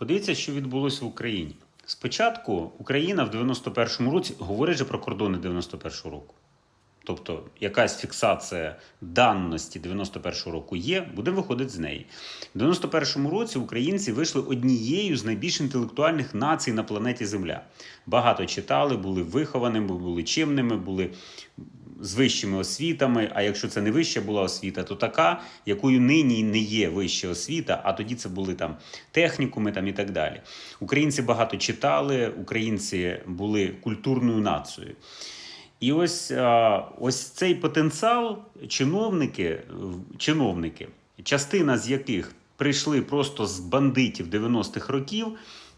Подивіться, що відбулося в Україні. Спочатку Україна в 91-му році говорить же про кордони 91-го року. Тобто якась фіксація даності 91-го року є, будемо виходити з неї. В 91-му році українці вийшли однією з найбільш інтелектуальних націй на планеті Земля. Багато читали, були вихованими, були чимними, були з вищими освітами. А якщо це не вища була освіта, то така, якою нині не є вища освіта, а тоді це були там технікуми там і так далі. Українці багато читали, українці були культурною нацією. І ось, ось цей потенціал чиновники, чиновники, частина з яких прийшли просто з бандитів 90-х років,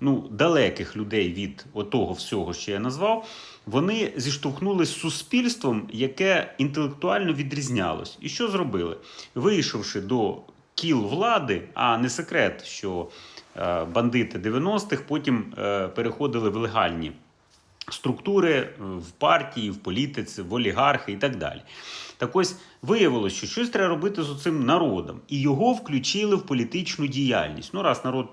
ну, далеких людей від того всього, що я назвав, вони зіштовхнулися з суспільством, яке інтелектуально відрізнялось. І що зробили? Вийшовши до кіл влади, а не секрет, що е, бандити 90-х потім е, переходили в легальні структури в партії, в політиці, в олігархи і так далі. Так ось виявилося, що щось треба робити з цим народом, і його включили в політичну діяльність. Ну, раз народ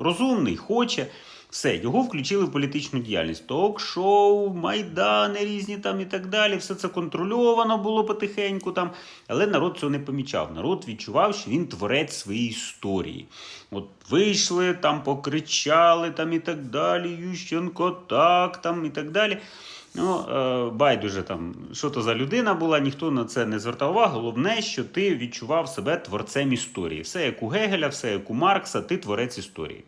розумний, хоче. Все, його включили в політичну діяльність. Ток-шоу, майдани різні там і так далі. Все це контрольовано було потихеньку там. Але народ цього не помічав. Народ відчував, що він творець своєї історії. От вийшли, там покричали там і так далі. Ющенко так, там і так далі. Ну, е, байдуже там, що то за людина була, ніхто на це не звертав увагу. Головне, що ти відчував себе творцем історії. Все як у Гегеля, все як у Маркса, ти творець історії.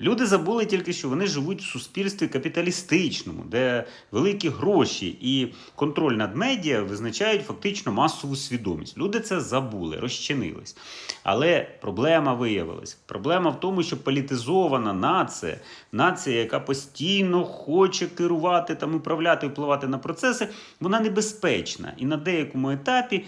Люди забули тільки, що вони живуть в суспільстві капіталістичному, де великі гроші і контроль над медіа визначають фактично масову свідомість. Люди це забули, розчинились. Але проблема виявилась. Проблема в тому, що політизована нація, нація, яка постійно хоче керувати там, управляти, впливати на процеси, вона небезпечна. І на деякому етапі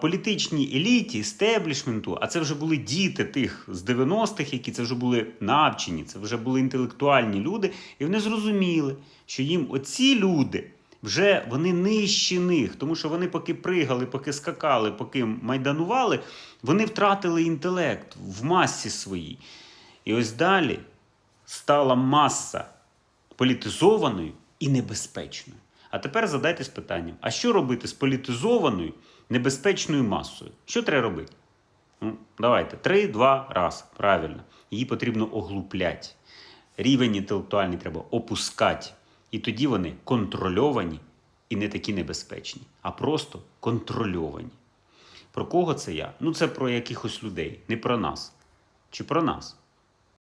політичній еліті, стеблішменту, а це вже були діти тих з 90-х, які це вже були навчені, це вже були інтелектуальні люди, і вони зрозуміли, що їм оці люди. Вже вони нижчі них, тому що вони поки пригали, поки скакали, поки майданували, вони втратили інтелект в масі своїй. І ось далі стала маса політизованою і небезпечною. А тепер задайтесь питанням: а що робити з політизованою небезпечною масою? Що треба робити? Ну, давайте, три, два, раз. Правильно. Її потрібно оглупляти. Рівень інтелектуальний треба опускати. І тоді вони контрольовані і не такі небезпечні, а просто контрольовані. Про кого це я? Ну, це про якихось людей, не про нас. Чи про нас?